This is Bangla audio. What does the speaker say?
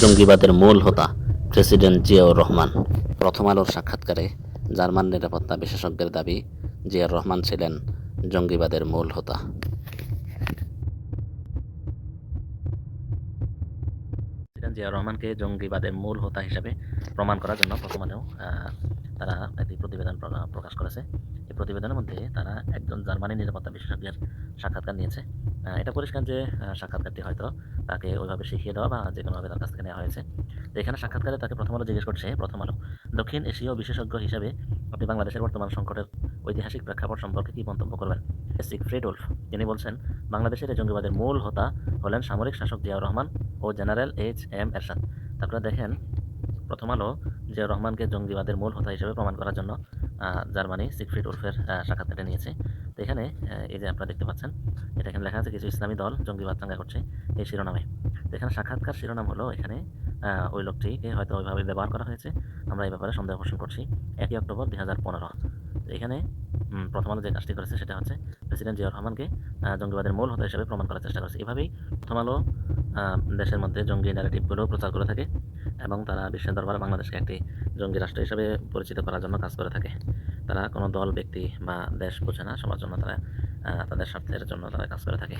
জঙ্গিবাদের মূল হোতা প্রেসিডেন্ট জিয়াউর রহমান। প্রথম আলোর সাক্ষাৎকারে জার্মান নিরাপত্তা বিশেষজ্ঞের দাবি, জিয়াউর রহমান ছিলেন জঙ্গিবাদের মূল হোতা। জিয়াউর রহমানকে জঙ্গিবাদের মূল হোতা হিসাবে প্রমাণ করার জন্য প্রথম আলো তারা প্রতিবেদন প্রকাশ করেছে। এই প্রতিবেদনের মধ্যে তারা একজন জার্মানি নিরাপত্তা বিশেষজ্ঞের সাক্ষাৎকার নিয়েছে। এটা পরিষ্কার যে সাক্ষাৎকারটি হয়তো তাকে ওইভাবে শিখিয়ে দেওয়া বা যে কোনোভাবে তার কাছ থেকে নেওয়া হয়েছে। তো এখানে সাক্ষাৎকারে তাকে প্রথম আলো জিজ্ঞেস করছে, প্রথম আলো, দক্ষিণ এশীয় বিশেষজ্ঞ হিসেবে আপনি বাংলাদেশের বর্তমান সংকটের ঐতিহাসিক প্রেক্ষাপট সম্পর্কে কী মন্তব্য করবেন? সিগফ্রিড উলফ তিনি বলছেন, বাংলাদেশের এই জঙ্গিবাদের মূল হোতা হলেন সামরিক শাসক জিয়াউর রহমান ও জেনারেল এইচ এম এরশাদ। তারপরে দেখেন প্রথম আলো যে রহমানকে জঙ্গিবাদের মূল হতা হিসেবে প্রমাণ করার জন্য জার্মানি সিকফ্রিড উলফের আহ, সাক্ষাৎকারটা নিয়েছে। তো এখানে এই যে আপনারা দেখতে পাচ্ছেন এটা এখানে লেখা আছে কিছু ইসলামী দল জঙ্গিবাদ চাঙ্গা করছে এই শিরোনামে। তো এখানে সাক্ষাৎকার শিরোনাম হলো এখানে ওই লোকটিকে হয়তো ওইভাবে ব্যবহার করা হয়েছে। আমরা এই ব্যাপারে সন্দেহ পোষণ করছি। একই অক্টোবর দুই হাজার পনেরো। এখানে প্রথম আলো যে কাজটি করেছে সেটা হচ্ছে প্রেসিডেন্ট জিয়াউর রহমানকে জঙ্গিবাদের মূল হতা হিসেবে প্রমাণ করার চেষ্টা করেছে। এভাবেই প্রথম আলো দেশের মধ্যে জঙ্গি ন্যারেটিভগুলো প্রচার করে থাকে এবং তারা বিশ্বের দরবারে বাংলাদেশকে একটি জঙ্গি রাষ্ট্র হিসেবে পরিচিত করার জন্য কাজ করে থাকে। তারা কোনো দল, ব্যক্তি বা দেশ বোঝে না, সবার জন্য তারা তাদের স্বার্থের জন্য তারা কাজ করে থাকে।